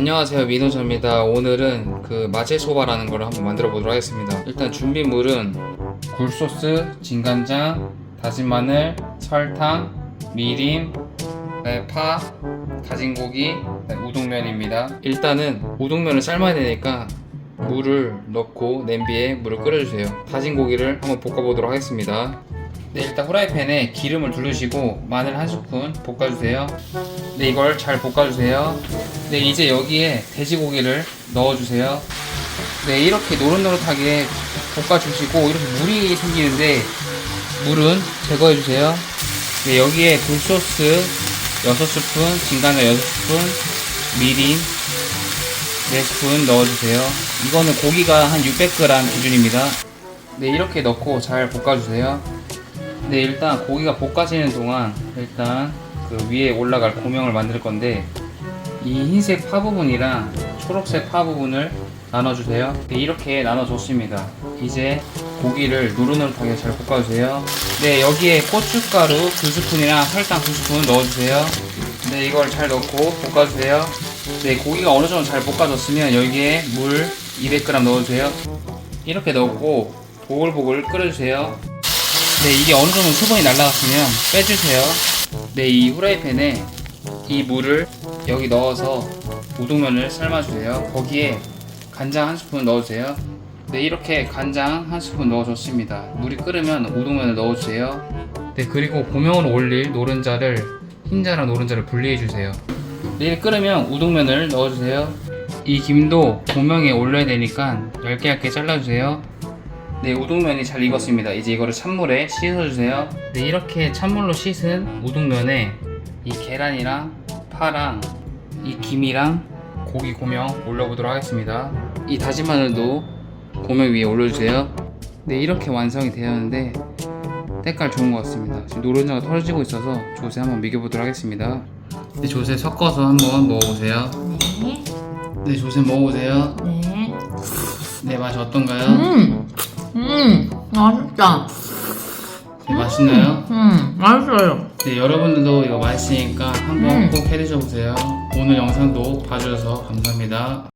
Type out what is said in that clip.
안녕하세요 민호자입니다. 오늘은 그 마제소바라는 걸 한번 만들어 보도록 하겠습니다. 일단 준비물은 굴소스, 진간장, 다진 마늘, 설탕, 미림, 파, 다진 고기, 우동면입니다. 일단은 우동면을 삶아야 되니까 물을 넣고 냄비에 물을 끓여주세요. 다진 고기를 한번 볶아보도록 하겠습니다 네, 일단 후라이팬에 기름을 두르시고 마늘 한 스푼 볶아주세요. 네, 이걸 잘 볶아주세요. 네, 이제 여기에 돼지고기를 넣어주세요. 네, 이렇게 노릇노릇하게 볶아주시고 이렇게 물이 생기는데 물은 제거해주세요. 네, 여기에 굴소스 6스푼, 진간장 6스푼, 미림 4스푼 넣어주세요. 이거는 고기가 한 600g 기준입니다. 네, 이렇게 넣고 잘 볶아주세요. 네 일단 고기가 볶아지는 동안 일단 그 위에 올라갈 고명을 만들 건데 이 흰색 파 부분이랑 초록색 파 부분을 나눠주세요. 네, 이렇게 나눠줬습니다. 이제 고기를 노릇노릇하게 잘 볶아주세요. 네 여기에 고춧가루 2스푼이랑 설탕 2스푼 넣어주세요. 네 이걸 잘 넣고 볶아주세요. 네 고기가 어느 정도 잘 볶아졌으면 여기에 물 200g 넣어주세요. 이렇게 넣고 보글보글 끓여주세요 네, 이게 어느 정도 수분이 날라갔으면 빼주세요. 네, 이 후라이팬에 이 물을 여기 넣어서 우동면을 삶아주세요. 거기에 간장 한 스푼 넣어주세요. 네, 이렇게 간장 한 스푼 넣어줬습니다. 물이 끓으면 우동면을 넣어주세요. 네, 그리고 고명으로 올릴 노른자를 흰자랑 노른자를 분리해주세요. 네, 이렇게 끓으면 우동면을 넣어주세요. 이 김도 고명에 올려야 되니까 얇게 얇게 잘라주세요. 네, 우동면이 잘 익었습니다. 이제 이거를 찬물에 씻어주세요. 네, 이렇게 찬물로 씻은 우동면에 이 계란이랑 파랑 이 김이랑 고기 고명 올려보도록 하겠습니다. 이 다진 마늘도 고명 위에 올려주세요. 네, 이렇게 완성이 되었는데 때깔 좋은 것 같습니다. 지금 노른자가 털어지고 있어서 조세 한번 먹여보도록 하겠습니다. 네, 조세 섞어서 한번 먹어보세요. 네. 네, 조세 먹어보세요. 네. 네, 맛이 어떤가요? 음. 음. 맛있다. 네, 맛있나요? 음. 맛있어요. 네, 여러분들도 이거 맛있으니까 한번 음. 꼭 해드셔보세요. 오늘 영상도 봐주셔서 감사합니다.